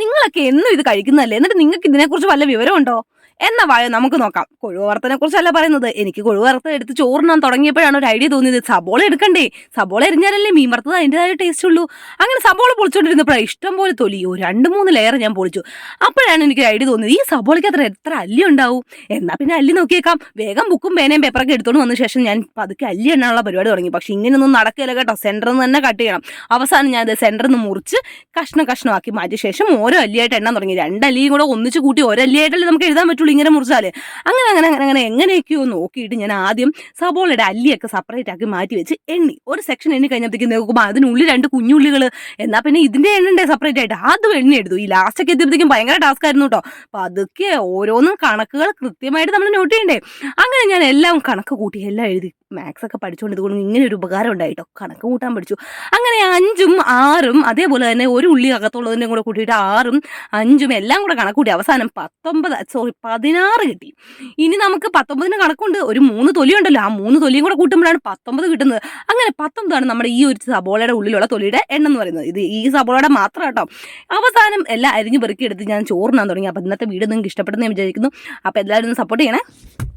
നിങ്ങളൊക്കെ എന്നും ഇത് കഴിക്കുന്നതല്ലേ? എന്നിട്ട് നിങ്ങൾക്ക് ഇതിനെക്കുറിച്ച് വല്ല വിവരമുണ്ടോ? എന്ന വായ നമുക്ക് നോക്കാം. കൊഴുവ വറുത്തനെ കുറിച്ചല്ല പറയുന്നത്. എനിക്ക് കൊഴുവ വറുത്ത എടുത്ത് ചോറിനാൻ തുടങ്ങിയപ്പോഴാണ് ഒരു ഐഡിയ തോന്നിയത്. സബോള എടുക്കണ്ടേ? സബോള എരിഞ്ഞാലല്ലേ മീൻ വറുത്തത് അതിന്റെതായ ടേസ്റ്റ് ഉള്ളൂ. അങ്ങനെ സബോള പൊളിച്ചോണ്ടിരുന്നപ്പോഴാണ് ഇഷ്ടം പോലെ തൊലിയോ രണ്ട് മൂന്ന് ലെയർ ഞാൻ പൊളിച്ചു. അപ്പോഴാണ് എനിക്ക് ഐഡിയ തോന്നിയത്. ഈ സബോളയ്ക്ക് അത്ര എത്ര അല്ലി ഉണ്ടാവും? എന്നാൽ പിന്നെ അല്ലി നോക്കിയേക്കാം. വേഗം ബുക്കും പേനയും പേപ്പറൊക്കെ എടുത്തോണ്ട് വന്ന ശേഷം ഞാൻ പതുക്കെ അല്ലി എണ്ണാനുള്ള പരിപാടി തുടങ്ങി. പക്ഷെ ഇങ്ങനെയൊന്നും നടക്കില്ല കേട്ടോ. സെന്ററിൽ നിന്ന് തന്നെ കട്ട് ചെയ്യണം. അവസാനം ഞാൻ അത് സെന്ററിൽ നിന്ന് മുറിച്ച് കഷ്ണം കഷ്ണമാക്കി മാറ്റിയ ശേഷം അല്ലിയായിട്ട് എണ്ണാൻ തുടങ്ങി. രണ്ടല്ലിയും കൂടെ ഒന്നിച്ച് കൂട്ടി ഒരു അല്ലിയായിട്ടല്ലേ നമുക്ക് എഴുതാൻ പറ്റുള്ളൂ ഇങ്ങനെ മുറിച്ചാൽ. അങ്ങനെ അങ്ങനെ അങ്ങനെ അങ്ങനെ എങ്ങനെയൊക്കെയോ നോക്കിയിട്ട് ഞാൻ ആദ്യം സബോളയുടെ അല്ലിയൊക്കെ സെപ്പറേറ്റ് ആക്കി മാറ്റി വെച്ച് എണ്ണി. ഒരു സെക്ഷൻ എണ്ണി കഴിഞ്ഞപ്പോഴത്തേക്ക് നോക്കുമ്പോൾ അതിനുള്ളിൽ രണ്ട് കുഞ്ഞുള്ളികൾ എന്നാൽ പിന്നെ ഇതിന്റെ എണ്ണണ്ടേ സെപ്പറേറ്റ് ആയിട്ട്? അതും എണ്ണി എടുത്തു. ഈ ലാസ്റ്റൊക്കെ എത്തിയപ്പോഴത്തേക്കും ഭയങ്കര ടാസ്ക് ആയിരുന്നു കേട്ടോ. അപ്പൊ അതൊക്കെ ഓരോന്നും കണക്കുകൾ കൃത്യമായിട്ട് നമ്മൾ നോട്ട് ചെയ്യണ്ടേ. അങ്ങനെ ഞാൻ എല്ലാം കണക്ക് കൂട്ടി എല്ലാം എഴുതി. മാത്സ് ഒക്കെ പഠിച്ചുകൊണ്ട് ഇതുകൊണ്ട് ഇങ്ങനെ ഒരു ഉപകാരം ഉണ്ടായിട്ടോ കണക്ക് കൂട്ടാൻ പഠിച്ചു. അങ്ങനെ അഞ്ചും ആറും അതേപോലെ തന്നെ ഒരു ഉള്ളി അകത്തുള്ളതിന്റെ കൂടെ കൂട്ടിയിട്ട് ആറും അഞ്ചും എല്ലാം കൂടെ കണക്ക് കൂട്ടി അവസാനം പത്തൊമ്പത് സോറി പതിനാറ് കിട്ടി. ഇനി നമുക്ക് പത്തൊമ്പതിന് കണക്കുണ്ട്. ഒരു മൂന്ന് തൊലി ഉണ്ടല്ലോ ആ മൂന്ന് തൊലിയും കൂടെ കൂട്ടുമ്പോഴാണ് പത്തൊമ്പത് കിട്ടുന്നത്. അങ്ങനെ പത്തൊമ്പതാണ് നമ്മുടെ ഈ ഒരു സബോളയുടെ ഉള്ളിലുള്ള തൊലിയുടെ എണ്ണം എന്ന് പറയുന്നത്. ഇത് ഈ സബോളയുടെ മാത്രം കേട്ടോ. അവസാനം എല്ലാം അരിഞ്ഞു പെറുക്കി എടുത്ത് ഞാൻ ചോറിനാൻ തുടങ്ങി. അപ്പം ഇന്നത്തെ വീട് നിങ്ങൾക്ക് ഇഷ്ടപ്പെടുന്ന ഞാൻ വിചാരിക്കുന്നു. അപ്പോൾ എല്ലാവരും സപ്പോർട്ട് ചെയ്യണേ.